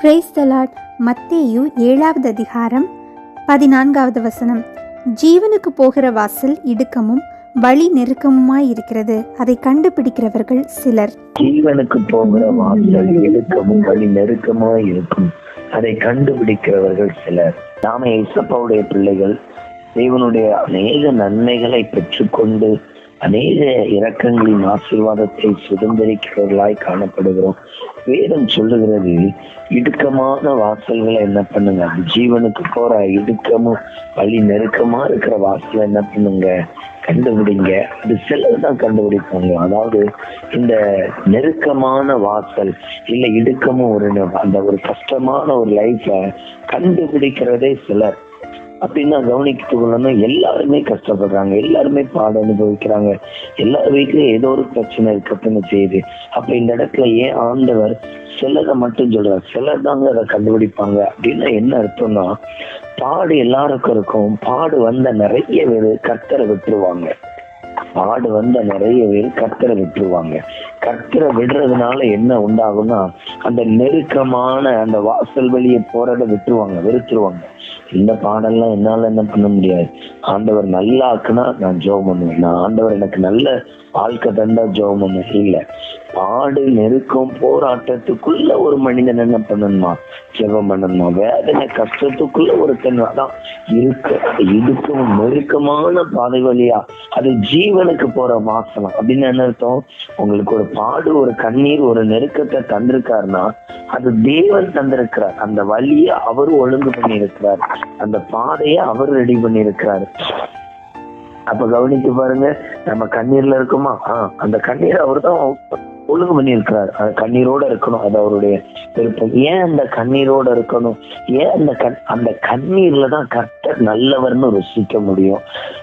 Price தலாட் மத்தேயு ஏழாவது அதிகாரம் பதினான்காவது வசனம். ஜீவனுக்கு போகிற வாசல் இடுக்கமும் வழி நெருக்கமுமாய் இருக்கிறது. அதை கண்டுபிடிக்கிறவர்கள் சிலர். ஜீவனுக்கு போகிற வாசல் இடுக்கமும் வழி நெருக்கமாய் இருக்கும். அதை கண்டுபிடிக்கிறவர்கள் சிலர். நாம இசப்பாவுடைய பிள்ளைகள் தேவனுடைய அநேக நன்மைகளை பெற்றுக்கொண்டு அநேக இரக்கங்களின் ஆசீர்வாதத்தை சுதந்திரிக்கிறவர்களாய் காணப்படுகிறோம். வேதம் சொல்லுகிறது இடுக்கமான வாசல்களை என்ன பண்ணுங்க? ஜீவனுக்கு போற இடுக்கமும் வழி நெருக்கமா இருக்கிற வாசலை என்ன பண்ணுங்க? கண்டுபிடிங்க. அது சிலர் தான் கண்டுபிடிப்பாங்க. அதாவது இந்த நெருக்கமான வாசல் இல்ல இடுக்கமும் ஒரு அந்த ஒரு கஷ்டமான ஒரு லைஃப கண்டுபிடிக்கிறதே சிலர். அப்படின்னா கவனித்துக்கொள்ளணும் எல்லாருமே கஷ்டப்படுறாங்க. எல்லாருமே பாடம் அனுபவிக்கிறாங்க. எல்லா வீட்லயும் ஏதோ ஒரு பிரச்சனை இருக்கட்டும்னு செய்யுது. அப்ப இந்த இடத்துல ஏன் ஆண்டவர் சிலரை மட்டும் சொல்றார்? சிலர் தாங்க அதை கண்டுபிடிப்பாங்க. அப்படின்னா என்ன அர்த்தம்னா பாடு எல்லாருக்கும் இருக்கும். பாடு வந்த நிறைய பேர் கர்த்தரை விட்டுருவாங்க. பாடு வந்த நிறைய பேர் கர்த்தரை விட்டுருவாங்க. கர்த்தரை விடுறதுனால என்ன உண்டாகும்னா அந்த நெருக்கமான அந்த வாசல் வழியை போறத விட்டுருவாங்க வெறுத்துருவாங்க. இந்த பாடெல்லாம் என்னால என்ன பண்ண முடியாது. ஆண்டவர் நல்லா ஆக்குனா நான் ஜெபம் பண்ணுவேன். நான் ஆண்டவர் எனக்கு நல்ல வாழ்க்கை தந்தா ஜெபம் பண்ணுவேன். இல்லை பாடு நெருக்கம் போராட்டத்துக்குள்ள ஒரு மனிதன் என்ன பண்ணணுமா? ஜெபம் பண்ணணுமா? வேதனை கஷ்டத்துக்குள்ள ஒருத்தன் அதான் இருக்க இதுக்கும் நெருக்கமான பாதை வழியா அது ஜீவனுக்கு போற வாசனம். அப்படின்னு என்ன அர்த்தம்? உங்களுக்கு ஒரு பாடு ஒரு கண்ணீர் ஒரு நெருக்கத்தை தந்திருக்காருன்னா அது தேவன் தந்திருக்கிறார். அந்த வழியை அவர் ஒழுங்கு பண்ணி இருக்கிறார் அந்த பாதையை அவர் ரெடி பண்ணி இருக்கிறார் அப்ப கவனித்து பாருங்க நம்ம கண்ணீர்ல இருக்குமா? ஆஹ் அந்த கண்ணீர் அவர் தான் ஒழுங்கு பண்ணியிருக்கிறார் அந்த கண்ணீரோட இருக்கணும் அது அவருடைய விருப்பம். ஏன் அந்த கண்ணீரோட இருக்கணும்? ஏன் அந்த கண் அந்த கண்ணீர்ல தான் கர்த்தர் நல்லவர்னு ருசிக்க முடியும்?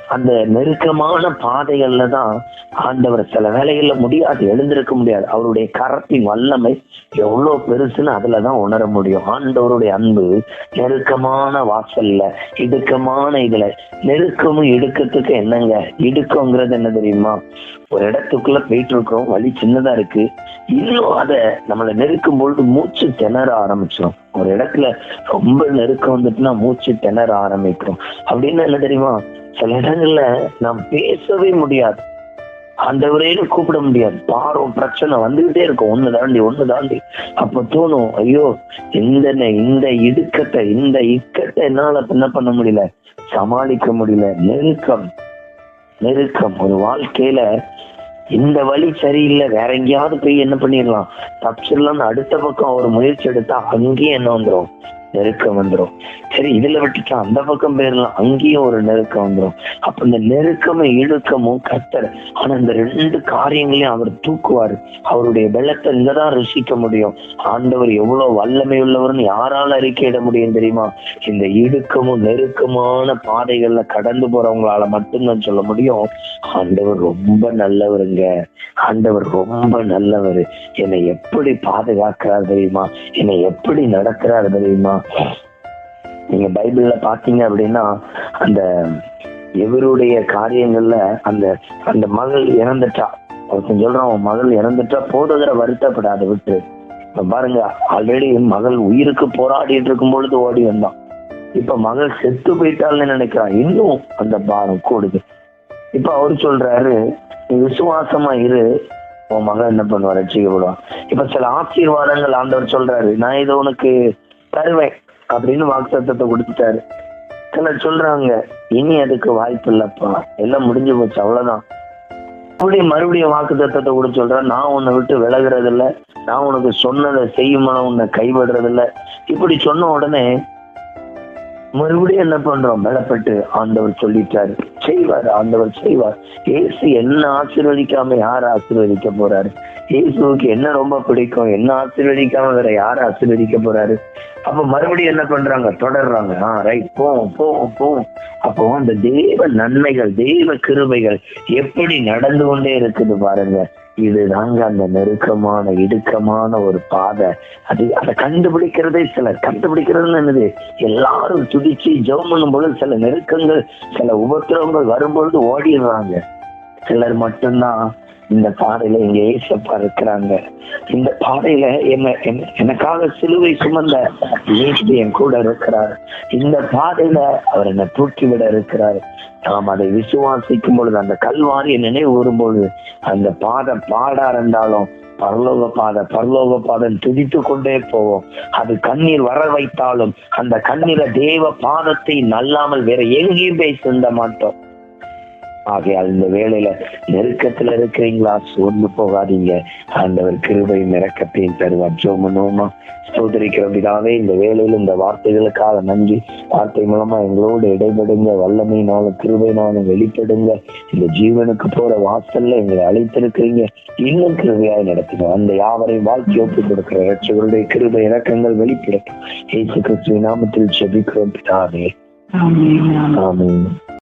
அந்த நெருக்கமான பாதைகள்ல தான் ஆண்டவர் சில வேலைகள்ல முடியாது எழுந்திருக்க முடியாது. அவருடைய கரத்தின் வல்லமை எவ்வளவு பெருசுன்னு அதுலதான் உணர முடியும். ஆண்டவருடைய அன்பு நெருக்கமான வாசல்ல இடுக்கமான இதுல. நெருக்கமும் இடுக்கத்துக்கு என்னங்க? இடுக்கங்கிறது என்ன தெரியுமா? ஒரு இடத்துக்குள்ள போயிட்டு இருக்கோம் வழி சின்னதா இருக்கு. இன்னும் அதை நம்மளை நெருக்கும் பொழுது மூச்சு திணற ஆரம்பிச்சிடும் ஒரு இடத்துல ரொம்ப நெருக்கம் வந்துட்டுனா மூச்சு திணற ஆரம்பிக்கிறோம் அப்படின்னு என்ன தெரியுமா? சில இடங்கள்ல நாம் பேசவே முடியாது. ஆண்டவரேன்னு கூப்பிட முடியாது. பாரம் பிரச்சனை வந்துகிட்டே இருக்கும். ஒண்ணு தாண்டி ஒண்ணு தாண்டி. அப்ப தோணும் ஐயோ இந்த இந்த இடுக்கத்தை இந்த இக்கத்தை என்னால என்ன பண்ண முடியல? சமாளிக்க முடியல. நெருக்கம் நெருக்கம். ஒரு வாழ்க்கையில இந்த வழி சரியில்லை. வேற எங்கேயாவது போய் என்ன பண்ணிடலாம்? தப்பிச்சிடலாம்னு அடுத்த பக்கம் ஒரு முயற்சி எடுத்தா அங்கேயும் என்ன வந்துரும்? நெருக்கம் வந்துரும். சரி இதுல விட்டுட்டு அந்த பக்கம் போயிடலாம் அங்கேயும் ஒரு நெருக்கம் வந்துரும். அப்ப இந்த நெருக்கமும் இழுக்கமும் கத்தர் ஆனா இந்த ரெண்டு காரியங்களையும் அவர் தூக்குவாரு. அவருடைய வெள்ளத்தை இங்கதான் ருசிக்க முடியும். ஆண்டவர் எவ்வளவு வல்லமை உள்ளவர்னு யாரால அறிக்கையிட முடியும் தெரியுமா? இந்த இடுக்கமும் நெருக்கமான பாதைகள்ல கடந்து போறவங்களால மட்டும்தான் சொல்ல முடியும். ஆண்டவர் ரொம்ப நல்லவருங்க. ஆண்டவர் ரொம்ப நல்லவர். என்னை எப்படி பாதுகாக்கிறார் தெரியுமா? என்னை எப்படி நடக்கிறார் தெரியுமா? நீங்க பைபிள்ல பாத்தீங்க அப்படின்னா அந்த இவருடைய காரியங்கள்ல அந்த அந்த மகள் இறந்துட்டா. ஒருத்தன் சொல்றான் உன் மகள் இறந்துட்டா போதுகிற வருத்தப்படாத விட்டு. பாருங்க ஆல்ரெடி மகள் உயிருக்கு போராடிட்டு இருக்கும் பொழுது ஓடி வந்தான். இப்ப மகள் செத்து போயிட்டாள்னு நினைக்கிறான். இன்னும் அந்த பாரம் கூடுது. இப்ப அவர் சொல்றாரு நீ விசுவாசமா இரு உன் மகன் என்ன பண்ணுவா? ரசிக்கப்படுவான் இப்ப சில ஆசீர்வாதங்கள் ஆண்டவர் சொல்றாரு. நான் இதை உனக்கு தருவேன் அப்படின்னு வாக்குத்தத்தை கொடுத்துட்டாரு. சிலர் சொல்றாங்க இனி அதுக்கு வாய்ப்பு இல்லப்பா. எல்லாம் முடிஞ்சு போச்சு அவ்வளவுதான். மறுபடியும் மறுபடியும் வாக்கு தத்தத்தை கூட சொல்றேன் நான் உன்னை விட்டு விலகுறது இல்ல நான் உனக்கு சொன்னதை செய்யுமான உன்னை கைவிடுறது இல்ல இப்படி சொன்ன உடனே மறுபடியும் என்ன பண்றோம்? பலப்பட்டு ஆண்டவர் சொல்லிட்டாரு. செய்வார் ஆண்டவர் செய்வார். இயேசு என்ன ஆசீர்வதிக்காம யார் ஆசீர்வதிக்க போறாரு? இயேசுவுக்கு என்ன ரொம்ப பிடிக்கும்? என்ன ஆசீர்வதிக்காம வேற யார் ஆசீர்வதிக்க போறாரு? அப்ப மறுபடியும் என்ன பண்றாங்க? தொடர்றாங்க. ஆ ரைட் போவோம் போவோம் போவோம். அப்போ அந்த தெய்வ நன்மைகள் தெய்வ கிருபைகள் எப்படி நடந்து கொண்டே இருக்குது பாருங்க. இதுதாங்க அந்த நெருக்கமான இடுக்கமான ஒரு பாதை. அது அதை கண்டுபிடிக்கிறதே சிலர் கண்டுபிடிக்கிறதுன்னு என்னது? எல்லாரும் துடிச்சு ஜெபம் பண்ணும் பொழுது சில நெருக்கங்கள் சில உபத்திரவங்கள் வரும்பொழுது ஓடிடுறாங்க. சிலர் மட்டும்தான். இந்த பாதையில இங்க ஏசப்பா இருக்கிறாங்க. இந்த பாதையில என்ன எனக்காக சிலுவை சுமந்த இயேசு என் கூட இருக்கிறார். இந்த பாதையில அவர் என்னை தூக்கி விட இருக்கிறார். நாம் அதை விசுவாசிக்கும் பொழுது அந்த கல்வாரியை நினைவு வரும்பொழுது அந்த பாதை பாடா இருந்தாலும் பரலோக பாதை பரலோக பாதம் துதித்து கொண்டே போவோம். அது கண்ணீர் வர வைத்தாலும் அந்த கண்ணீரை தேவ பாதத்தை நல்லாமல் வேற எங்கேயும் போய் சிந்த மாட்டோம். ஆகையால் இந்த வேளையில நெருக்கத்துல இருக்கிறீங்களா? சோர்ந்து போகாதீங்க. ஆண்டவர் கிருபையும் இறக்கத்தையும் தருவார். ஜோமனோமா ஸ்தோதரிக்கிற பிதாவே இந்த வேளையில இந்த வார்த்தைகளுக்காக நன்றி. வார்த்தை மூலமா எங்களோடு இடைபடுங்க. வல்லமையினாலும் கிருபையினாலும் வெளிப்படுங்க. இந்த ஜீவனுக்கு போற வாசல்ல எங்களை அழைத்திருக்கிறீங்க இன்னும் கிருபையாய் நடத்துங்க அந்த யாவரையும் வாழ்க்கை ஒப்பு கொடுக்கிற ரட்சகருடைய கிருபை இறக்கங்கள் வெளிப்படட்டும். இயேசு கிறிஸ்துவின் நாமத்தில் செபிக்கிறோம் பிதாவே. ஆமென்.